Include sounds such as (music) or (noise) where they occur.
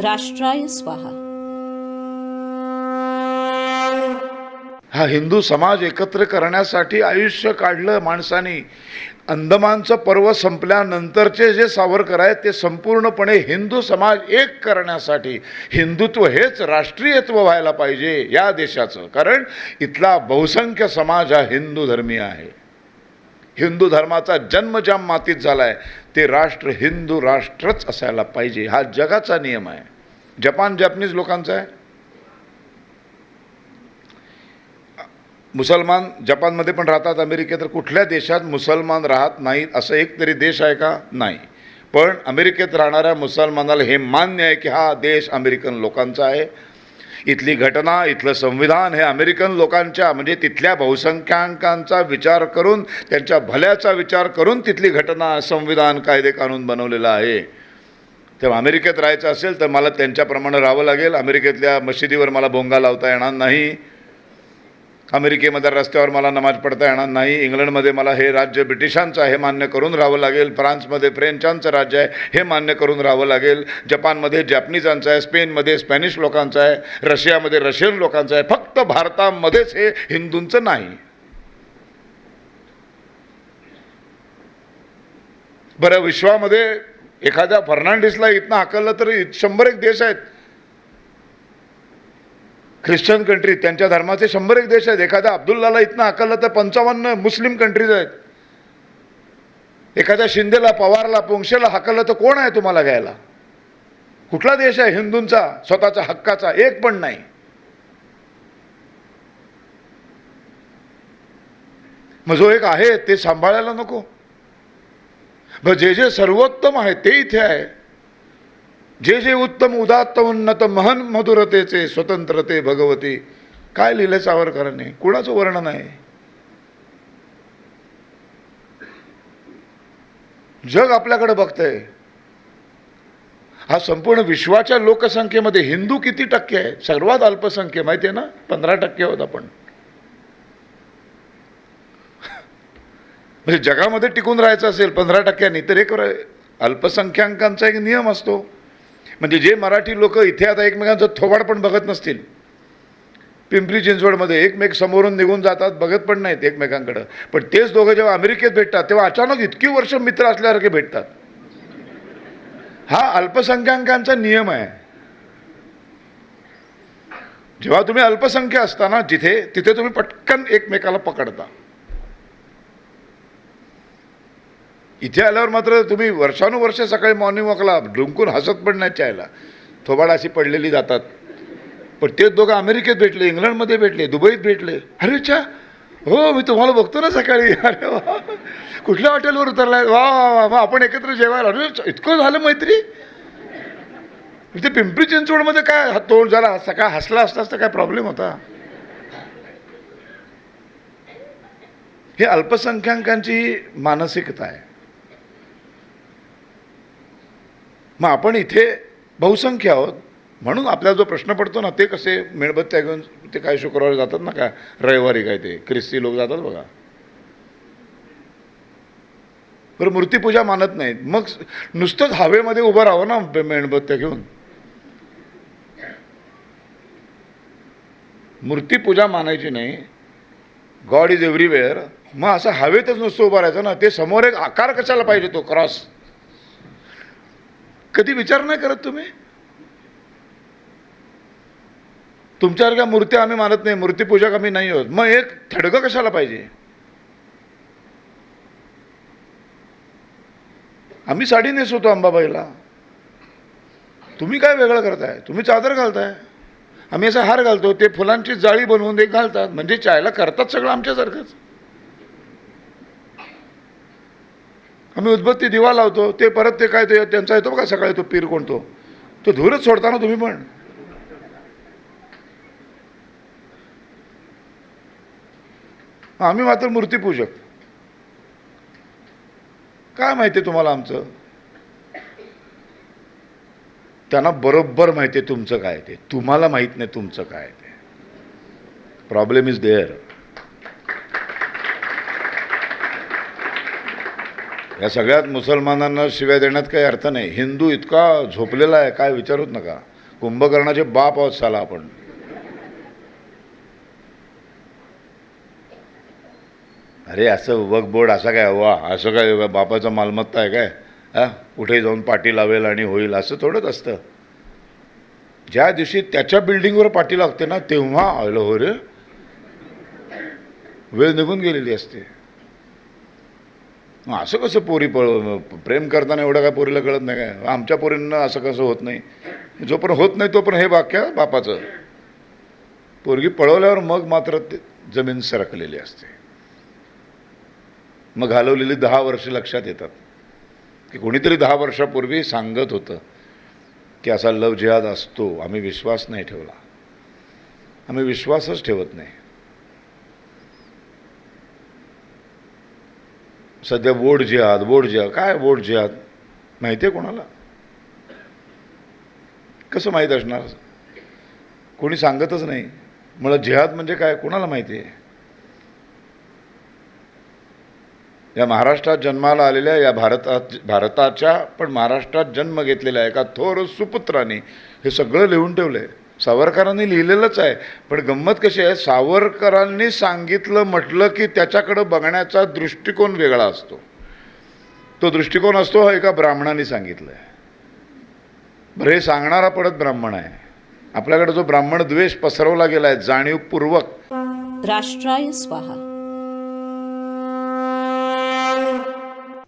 राष्ट्राय स्वाहा. हा हिंदू समाज एकत्र करण्यासाठी आयुष्य काढलं माणसानी. अंदमानचं पर्व संपल्यानंतरचे जे सावरकर आहेत ते संपूर्णपणे हिंदू समाज एक करण्यासाठी. हिंदुत्व हेच राष्ट्रीयत्व व्हायला पाहिजे या देशाचं. कारण इथला बहुसंख्य समाज हा हिंदू धर्मीय आहे. हिंदू धर्माचा जन्म ज्या मातीत झाला आहे ते राष्ट्र हिंदू राष्ट्रच असायला पाहिजे. हा जगाचा नियम आहे. जपान जपनीज लोकांचा आहे. मुसलमान जपानमध्ये पण राहतात अमेरिकेत तर कुठल्या देशात मुसलमान राहत नाहीत असं एक तरी देश आहे का? नाही. पण अमेरिकेत राहणाऱ्या मुसलमानाला हे मान्य आहे की हा देश अमेरिकन लोकांचा आहे. इथली घटना इथलं संविधान हे अमेरिकन लोकांच्या म्हणजे तिथल्या बहुसंख्याकांचा विचार करून त्यांच्या भल्याचा विचार करून तिथली घटना संविधान कायदे कानून बनवलेलं आहे. तेव्हा अमेरिकेत राहायचं असेल तर मला त्यांच्याप्रमाणे राहावं लागेल. अमेरिकेतल्या मशिदीवर मला भोंगा लावता येणार नाही. अमेरिकेमध्ये रस्त्यावर मला नमाज पडता येणार नाही. इंग्लंडमध्ये मला हे राज्य ब्रिटिशांचं आहे हे मान्य करून राहावं लागेल. फ्रान्समध्ये फ्रेंचांचं राज्य आहे हे मान्य करून राहावं लागेल. जपानमध्ये जॅपनीजांचं आहे स्पेनमध्ये स्पॅनिश लोकांचं आहे रशियामध्ये रशियन लोकांचं आहे. फक्त भारतामध्येच हे हिंदूंचं नाही. बरं विश्वामध्ये एखाद्या फर्नांडिसला इथनं हाकललं तर शंभर एक देश आहेत. ख्रिश्चन कंट्री त्यांच्या धर्माचे शंभर एक देश आहेत. एखाद्या अब्दुल्लाला इथनं आकललं तर पंचावन्न मुस्लिम कंट्रीज आहेत. एखाद्या शिंदेला पवारला पोंक्षेला हाकललं तर कोण आहे तुम्हाला घ्यायला? कुठला देश आहे हिंदूंचा स्वतःचा हक्काचा? एक पण नाही. मग जो एक आहे ते सांभाळायला नको. मग जे जे सर्वोत्तम आहे ते इथे आहे. जे जे उत्तम उदात्त उन्नत महन मधुरतेचे स्वतंत्रते भगवती. काय लिहिले सावरकरांनी? कुणाचं वर्णन आहे? जग आपल्याकडे बघतंय. हा संपूर्ण विश्वाच्या लोकसंख्येमध्ये हिंदू किती टक्के आहे? सर्वात अल्पसंख्य माहिती आहे ना? पंधरा टक्के आहोत आपण. म्हणजे जगामध्ये टिकून राहायचं असेल पंधरा टक्क्यांनी तर एक अल्पसंख्याकांचा एक नियम असतो. म्हणजे जे मराठी लोक इथे आता एकमेकांचं थोबाड पण बघत नसतील. पिंपरी चिंचवडमध्ये एकमेक समोरून निघून जातात बघत पण नाहीत एकमेकांकडं. पण तेच दोघं जेव्हा अमेरिकेत भेटतात तेव्हा अचानक इतकी वर्ष मित्र असल्यासारखे भेटतात. हा अल्पसंख्याकांचा नियम आहे. जेव्हा तुम्ही अल्पसंख्य असताना जिथे तिथे तुम्ही पटकन एकमेकाला पकडता. इथे आल्यावर मात्र तुम्ही वर्षानुवर्ष सकाळी मॉर्निंग वॉकला डुंकून हसत पण नाही चायला थोबाड अशी पडलेली जातात. पण ते दोघं अमेरिकेत भेटले इंग्लंडमध्ये भेटले दुबईत भेटले. अरे चा हो मी तुम्हाला बघतो ना सकाळी. (laughs) अरे वा! कुठल्या हॉटेलवर उतरलाय? वा वा वा वा आपण एकत्र जेवायला अरे इतकं झालं मैत्री? इथे पिंपरी चिंचवडमध्ये काय तोंड झाला सकाळ हसला असताच तर काय प्रॉब्लेम होता? हे अल्पसंख्याकांची मानसिकता आहे. मग आपण इथे बहुसंख्य आहोत. म्हणून आपल्याला जो प्रश्न पडतो ना ते कसे मेणबत्त्या घेऊन ते काय शुक्रवारी जातात ना काय? रविवारी काय ते? ख्रिस्ती लोक जातात बघा. बरं मूर्तीपूजा मानत नाहीत. मग नुसतंच हवेमध्ये उभं राहावं ना मेणबत्त्या घेऊन. मूर्तीपूजा मानायची नाही. गॉड इज एव्हरीवेअर मग असं हवेतच नुसतं उभं राहायचं ना ते समोर एक आकार कशाला पाहिजे तो? क्रॉस. कधी विचार नाही करत तुम्ही? तुमच्यासारख्या मूर्त्या आम्ही मानत नाही मूर्तीपूजक आम्ही नाही आहोत. मग एक थडगं कशाला पाहिजे? आम्ही साडी नेसवतो अंबाबाईला. तुम्ही काय वेगळं करताय? तुम्ही चादर घालताय? आम्ही असा हार घालतो ते फुलांची जाळी बनवून ते घालतात. म्हणजे चायला करतात सगळं आमच्यासारखंच. आम्ही उदबत्ती दिवा लावतो ते परत ते काय ते त्यांचा येतो बघा सकाळी तो पीर कोणतो. तो धूरच सोडता ना तुम्ही पण. आम्ही मात्र मूर्तीपूजक काय माहिती आहे तुम्हाला आमचं? त्यांना बरोबर माहिती आहे तुमचं काय ते. तुम्हाला माहीत नाही तुमचं काय ते. प्रॉब्लेम इज देअर या सगळ्यात मुसलमानांना शिव्या देण्यात काही अर्थ नाही. हिंदू इतका झोपलेला आहे काय विचारूच नका. कुंभकर्णाचे बाप आहोत साला आपण. अरे असं वक बोर्ड असा काय? वा असं काय? बापाचा मालमत्ता आहे काय? हा? कुठे जाऊन पाठी लावेल आणि होईल असं थोडंच असतं. ज्या दिवशी त्याच्या बिल्डिंगवर पाठी लागते ना तेव्हा आलं हो रे वेळ निघून गेलेली असते. मग असं कसं पोरी प प्रेम करताना एवढं काय पोरीला कळत नाही काय? आमच्या पोरींना असं कसं होत नाही. जोपर्यंत होत नाही तोपर्यंत हे वाक्य बापाचं. पोरगी पळवल्यावर मग मात्र जमीन सरकलेली असते. मग घालवलेली दहा वर्ष लक्षात येतात. की कोणीतरी दहा वर्षापूर्वी सांगत होतं की असा लव जिहाद असतो. आम्ही विश्वास नाही ठेवला. आम्ही विश्वासच ठेवत नाही. सध्या वोट जिहाद वोट जिहाद. काय वोट जिहाद? माहिती आहे कोणाला? कसं माहीत असणार? कोणी सांगतच नाही. मला जिहाद म्हणजे काय? कोणाला माहिती आहे या महाराष्ट्रात जन्माला आलेल्या या भारतात भारताच्या पण महाराष्ट्रात जन्म घेतलेल्या एका थोर सुपुत्राने हे सगळं लिहून ठेवलं आहे सावरकरांनी लिहिलेलंच आहे. पण गंमत कशी आहे? सावरकरांनी सांगितलं म्हटलं की त्याच्याकडं बघण्याचा दृष्टिकोन वेगळा असतो. तो दृष्टिकोन असतो हा एका ब्राह्मणाने सांगितलं आहे बरं हे सांगणारा पडत ब्राह्मण आहे. आपल्याकडे जो ब्राह्मण द्वेष पसरवला गेला आहे जाणीवपूर्वक. राष्ट्राय स्वाहा.